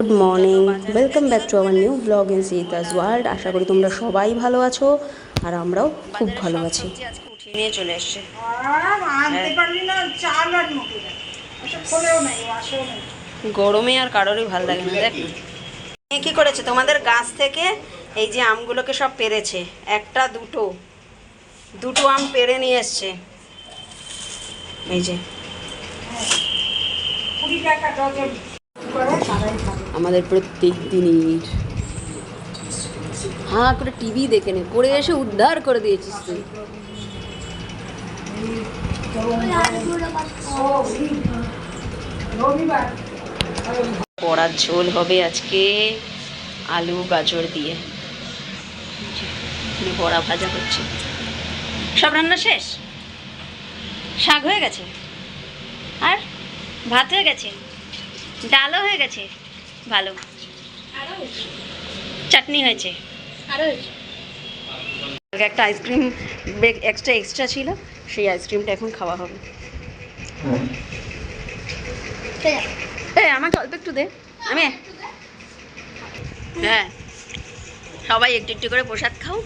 Good morning welcome back to our new blog in Sitas world আশা করি তোমরা সবাই ভালো আছো আর আমরাও খুব ভালো আছি। নিয়ে চলে এসছে। আর আনতে পারলি না চাল আর মুখে ওসব খোলেও নাই আসেও নাই। গরমে আর কারোরই ভালো লাগে না। দেখ কি করেছে? তোমাদের গাছ থেকে এই যে আমগুলোকে সব পেরেছে। একটা দুটো। দুটো আম পেরে নিয়ে এসছে। এই যে। কুড়ি টাকা ডজন। আমাদের প্রত্যেক দিনের। হাঁ করে টিভি দেখে নে, করে এসে উদ্ধার করে দিয়েছিস তুই। বড়ার ঝোল হবে আজকে আলু, গাজর দিয়ে। বড়া ভাজা হচ্ছে সব রান্না শেষ? শাক হয়ে গেছে? আর? ভাত হয়ে গেছে? ডালও হয়ে গেছে। ভালো। চাটনি হয়েছে। কালকে একটা আইসক্রিম ব্রেক এক্সট্রা এক্সট্রা ছিল সেই আইসক্রিমটা এখন খাওয়া হবে। এই আমাকে অল্প একটু দে। আমি? হ্যাঁ। সবাই একটু একটু করে প্রসাদ খাও।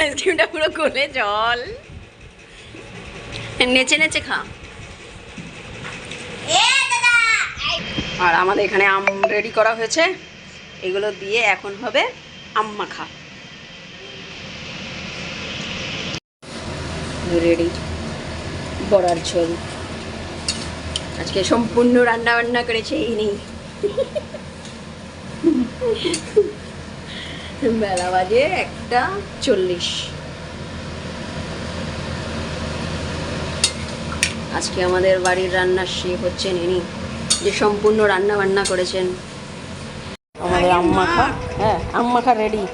আইসক্রিমটা পুরো গলে জল। নেচে নেচে খা। আর আমাদের এখানে আম রেডি করা হয়েছে। এগুলো দিয়ে এখন হবে আম মাখা। রেডি বড়ার ঝোল। আজকে সম্পূর্ণ রান্না বান্না করেছে এই নেই বেলা বাজে একটা চল্লিশ। আজকে আমাদের বাড়ির রান্নার শেফ হচ্ছেন ইনি যে সম্পূর্ণ রান্না বান্না করেছেন। আমাদের আম্মাখা হ্যাঁ আম্মাখা রেডি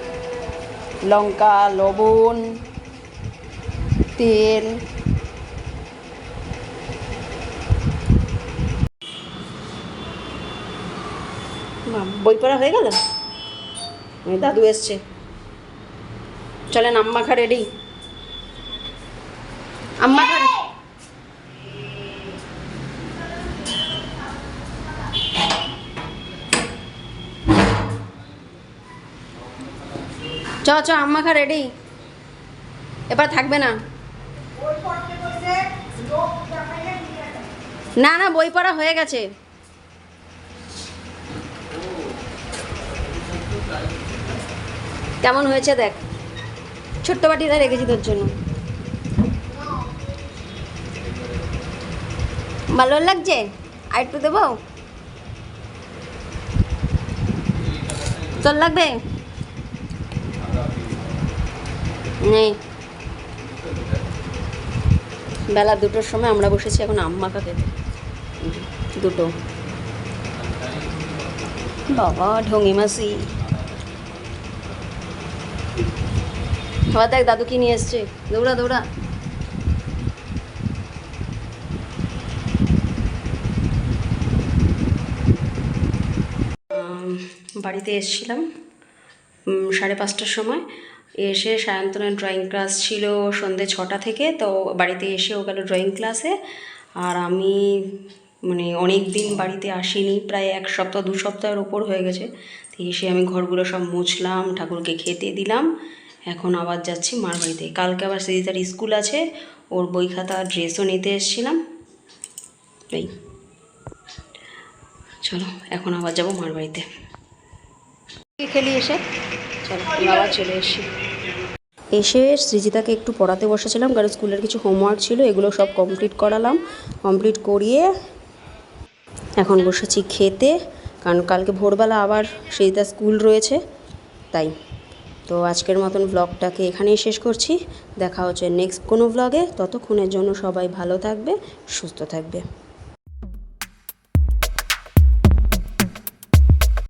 লঙ্কা লবণ তেল। বই পড়া হয়ে গেল? দাদু এসছে। চলেন আম্মাখা রেডি আম্মাখা চ চ আম্মাখা রেডি এবার থাকবে না। না না, বই পড়া হয়ে গেছে। কেমন হয়েছে দেখ। ছোট্ট বাটিটা রেখেছি তোর জন্য। ভালো লাগছে? আর একটু দেবো? তোর লাগবে? নেই। বেলা দুটোর সময় আমরা বসেছি এখন আম্মা খেতে দুটো। বাবা ঢঙ্গি মাসি আবার দেখ দাদু কি নিয়ে এসছে। দৌড়া দৌড়া। বাড়িতে এসেছিলাম সাড়ে পাঁচটার সময়। এসে সায়ন্তনের ড্রয়িং ক্লাস ছিল সন্ধে ছটা থেকে তো বাড়িতে এসে ও গেল ড্রয়িং ক্লাসে আর আমি মানে অনেক দিন বাড়িতে আসিনি প্রায় এক সপ্তাহ দু সপ্তাহের ওপর হয়ে গেছে। তো এসে আমি ঘরগুলো সব মুছলাম ঠাকুরকে খেতে দিলাম। এখন আবার যাচ্ছি মার বাড়িতে। কালকে আবার সিদিতার স্কুল আছে ওর বই খাতা ড্রেসও নিতে এসেছিলাম। এই। চলো এখন আবার যাব মার বাড়িতে। খেলি এসে? চলো আবার চলে এসি এসে সৃজিতাকে একটু পড়াতে বসেছিলাম, কারণ স্কুলের কিছু হোমওয়ার্ক ছিল, এগুলো সব কমপ্লিট করালাম। কমপ্লিট করিয়ে এখন বসেছি খেতে, কারণ কালকে ভোরবেলা আবার সৃজিতা স্কুল রয়েছে, তাই। তো আজকের মতন ব্লগটাকে এখানেই শেষ করছি। দেখা হচ্ছে নেক্সট কোনো ব্লগে ততক্ষণের জন্য সবাই ভালো থাকবে, সুস্থ থাকবে।